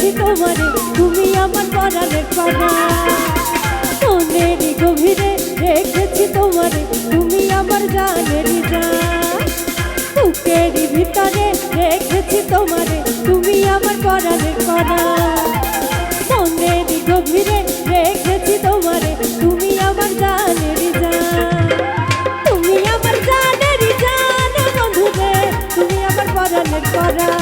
তোমারে, তুমি আমার পরাণের পানা মনেরই গভীরে রেখেছি তোমারে, তুমি আমার জানেরই জান বুকেরই ভিতরে রেখেছি তোমারে, তুমি আমার পরাণের পানা মনেরই গভীরে রেখেছি তোমারে, তুমি আমার জানেরই জান তুমি আমার জানেরই জান বন্ধুরে, তুমি আমার পরাণের পরা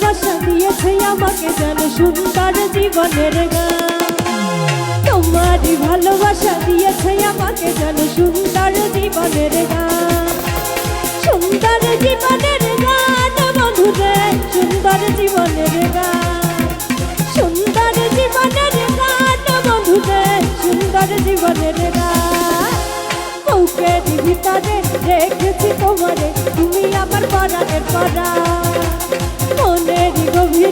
ভালোবাসা দিয়েছে আমাকে যেন সুন্দর জীবনের গান তোমারই ভালোবাসা দিয়েছে আমাকে যেন সুন্দর জীবনের গান সুন্দর জীবনের গান বন্ধুরে সুন্দর জীবনের গান সুন্দর জীবনের গান বন্ধুরে সুন্দর জীবনের গান বুকের ভিতরে রেখেছি তোমারে, তুমি আমার পরাণের পরা। মনের গভীরে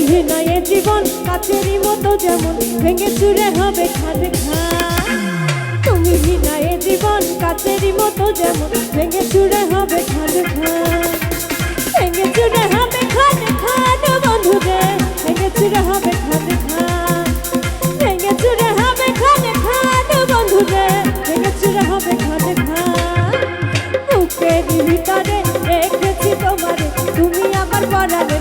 তুমি নয় জীবন কাচেরই মতো যেমন ভেঙে চুরে হবে খাদ খা তুমি নয় জীবন কাচেরই মতো যেমন ভেঙে চুরে হবে খাদ খা ভেঙে চুরে হবে খাদ খান বন্ধুরে ভেঙে চুরে হবে খাদ খান ভেঙে চুরে হবে খাদ খান বন্ধুরে ভেঙে চুরে হবে খাদ খান বুকের ভিতরে রেখেছি তোমারে, তুমি আমার পরাণের